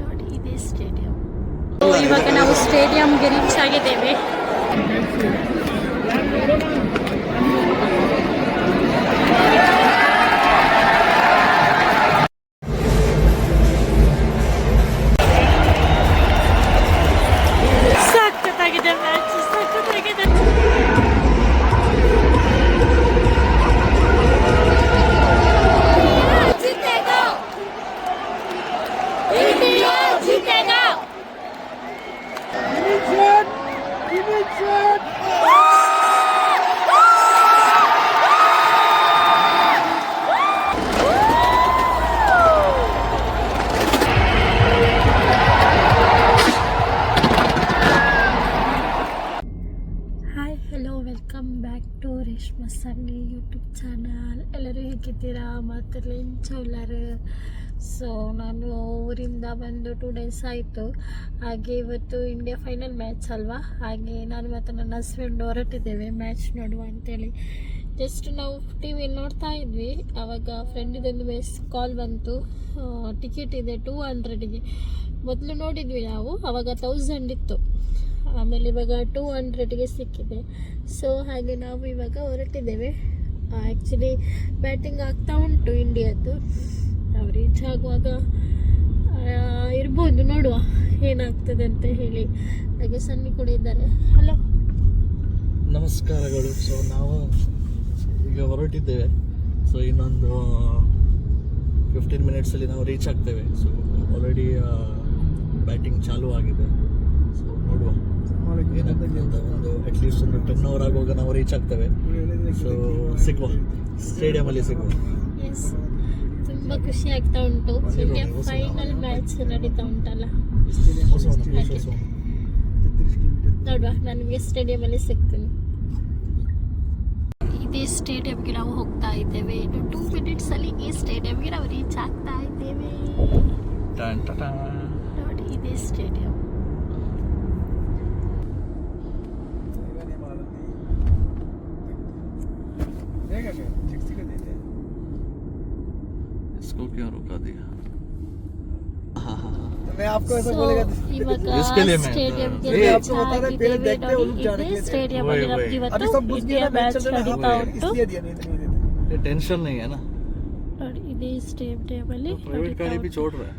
ನೋಡಿ ಇದೇ ಸ್ಟೇಡಿಯಂ ಇವಾಗ ನಾವು ಸ್ಟೇಡಿಯಂಗೆ ರೀಚ್ ಆಗಿದ್ದೇವೆ. ಹೇಗಿದ್ದೀರಾ ಮತ್ತು ಎಲ್ಲರೂ ಸೊ ನಾನು ಊರಿಂದ ಬಂದು ಟೂ ಡೇಸ್ ಆಯಿತು. ಹಾಗೆ ಇವತ್ತು ಇಂಡಿಯಾ ಫೈನಲ್ ಮ್ಯಾಚ್ ಅಲ್ವಾ? ಹಾಗೆ ನಾನು ಮತ್ತು ನನ್ನ ಹಸ್ಬೆಂಡ್ ಹೊರಟಿದ್ದೇವೆ. ಮ್ಯಾಚ್ ನೋಡುವ ಅಂತೇಳಿ. ಜಸ್ಟ್ ನಾವು ಟಿ ವಿ ನೋಡ್ತಾ ಇದ್ವಿ. ಆವಾಗ ಫ್ರೆಂಡಿದೊಂದು ಮೆಸ್ ಕಾಲ್ ಬಂತು. ಟಿಕೆಟ್ ಇದೆ ಟೂ ಹಂಡ್ರೆಡಿಗೆ ಮೊದಲು ನೋಡಿದ್ವಿ ನಾವು. ಆವಾಗ ತೌಸಂಡ್ ಇತ್ತು. ಆಮೇಲೆ ಇವಾಗ ಟೂ ಹಂಡ್ರೆಡ್ಗೆ ಸಿಕ್ಕಿದೆ. ಸೊ ಹಾಗೆ ನಾವು ಇವಾಗ ಹೊರಟಿದ್ದೇವೆ. ಆ್ಯಕ್ಚುಲಿ ಬ್ಯಾಟಿಂಗ್ ಆಗ್ತಾ ಉಂಟು ಇಂಡಿಯಾದ್ದು ನಾವು ರೀಚ್ ಆಗುವಾಗ ಇರ್ಬೋದು, ನೋಡುವ ಏನಾಗ್ತದೆ ಅಂತ ಹೇಳಿ. ಹಾಗೆ ಸನ್ನಿ ಕೂಡ ಇದ್ದಾರೆ. ಹಲೋ ನಮಸ್ಕಾರಗಳು. ಸೊ ನಾವು ಈಗ ಹೊರಟಿದ್ದೇವೆ. ಸೊ ಇನ್ನೊಂದು ಫಿಫ್ಟೀನ್ ಮಿನಿಟ್ಸಲ್ಲಿ ನಾವು ರೀಚ್ ಆಗ್ತೇವೆ. ಸೊ ಆಲ್ರೆಡಿ ಬ್ಯಾಟಿಂಗ್ ಚಾಲೂ ಆಗಿದೆ ಸೊ ನೋಡುವ. ಏನಾಗ್ತದೆ ಅಂತ ಒಂದು ಅಟ್ಲೀಸ್ಟ್ ಒಂದು ಟೆನ್ ಅವರ್ ಆಗುವಾಗ ನಾವು ರೀಚ್ ಆಗ್ತೇವೆ. ಸೊ ಸಿಗುವ. ಸ್ಟೇಡಿಯಮಲ್ಲಿ ಸಿಗುವ. ಎಸ್ ತುಂಬ ಖುಷಿ ಆಗ್ತಾ ಉಂಟು. ಇಂಡಿಯಾ ಫೈನಲ್ ಮ್ಯಾಚ್ ನಡೀತಾ ಉಂಟಲ್ಲ. ಹೊಸ ನಾನು ನಿಮಗೆ. ನೋಡುವ. ಸ್ಟೇಡಿಯಮಲ್ಲಿ ಸಿಗ್ತೀನಿ. ಇದೇ ಸ್ಟೇಡಿಯಂಗೆ ನಾವು ಹೋಗ್ತಾ ಇದ್ದೇವೆ. ಇನ್ನು ಟೂ ಮಿನಿಟ್ಸಲ್ಲಿ ಈ ಸ್ಟೇಡಿಯಂಗೆ ನಾವು ರೀಚ್ ಆಗ್ತಾ ಇದ್ದೇವೆ. ನೋಡಿ ಇದೇ ಸ್ಟೇಡಿಯಂ आपको ऐसा So, बोलेगा ಇವಾಗ इसके लिए मैं- ಸ್ಟೇಡಿಯಂಗೆ ये आपको बता रहे, पहले देखते हैं, वो लोग जाने के लिए थे। ಸ್ಟೇಡಿಯಂ वही, ಅಲ್ಲಿ ನಮ್ಗೆ वही। ಇವತ್ತು अभी सब बुझ गया ಇಂಡಿಯಾ ना मैच ಮ್ಯಾಚ್ चल रहा है ನಡೀತಾ हाँ, ಉಂಟು इसलिए दिया नहीं तो नहीं देते ये टेंशन नहीं है ना ನೋಡಿ ಇದೇ ಸ್ಟೇಡಿಯಂ ಅಲ್ಲಿ प्राइवेट ನಡೀತಾ गाड़ी भी ಉಂಟು. छोड़ रहा है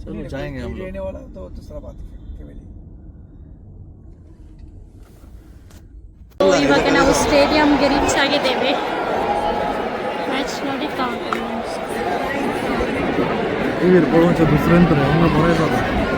चलो नहीं, जाएंगे हम कोई लोग लेने वाला तो दूसरा बात है फैमिली So, ಇವಾಗ ನಾವು ಸ್ಟೇಡಿಯಂಗೆ ರೀಚ್ ಆಗಿದ್ದೇವೆ ಮ್ಯಾಚ್ ನಡೀತಾ ಉಂಟು इवीर पळोवचें दुसऱ्यान पर्यंत हांगा बरें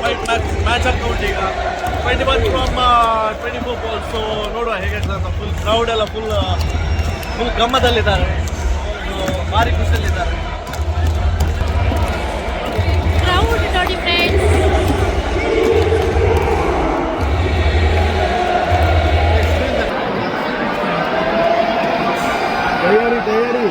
ಫೈಟ್ ಮ್ಯಾಚ್ ಆಗ್ತಾ ಈಗ. Twenty one from twenty four balls so ನೋಡುವ ಹೇಗೆ ಅಂತ. ಫುಲ್ ಕ್ರೌಡ್ ಎಲ್ಲ ಫುಲ್ ಫುಲ್ ಗಮ್ಮದಲ್ಲಿದ್ದಾರೆ. ಭಾರಿ ಖುಷಿಯಲ್ಲಿದ್ದಾರೆ. ನೋಡಿ ಫ್ರೆಂಡ್ಸ್ ತಯಾರಿ ತಯಾರಿ.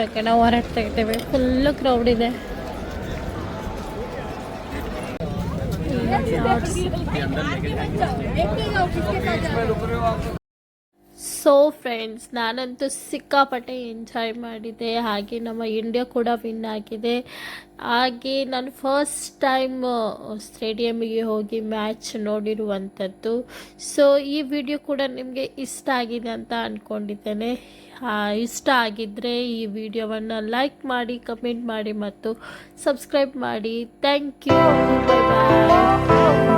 ಇವಾಗ ನಾವು ಹೊರಡ್ತಾ ಇದ್ದೇವೆ ಫುಲ್ಲು ಕ್ರೌಡ್ ಇದೆ. ಸೊ ಫ್ರೆಂಡ್ಸ್ ನಾನಂತೂ ಸಿಕ್ಕಾಪಟ್ಟೆ ಎಂಜಾಯ್ ಮಾಡಿದೆ. ಹಾಗೆ ನಮ್ಮ ಇಂಡಿಯಾ ಕೂಡ ವಿನ್ ಆಗಿದೆ. ಹಾಗೆ ನಾನು ಫಸ್ಟ್ ಟೈಮ್ ಸ್ಟೇಡಿಯಮಿಗೆ ಹೋಗಿ ಮ್ಯಾಚ್ ನೋಡಿರುವಂಥದ್ದು ಸೊ ಈ ವಿಡಿಯೋ ಕೂಡ ನಿಮಗೆ ಇಷ್ಟ ಆಗಿದೆ ಅಂತ ಅಂದ್ಕೊಂಡಿದ್ದೇನೆ ಇಷ್ಟ ಆಗಿದ್ದರೆ ಈ ವಿಡಿಯೋವನ್ನು ಲೈಕ್ ಮಾಡಿ ಕಮೆಂಟ್ ಮಾಡಿ ಮತ್ತು ಸಬ್ಸ್ಕ್ರೈಬ್ ಮಾಡಿ. Thank you bye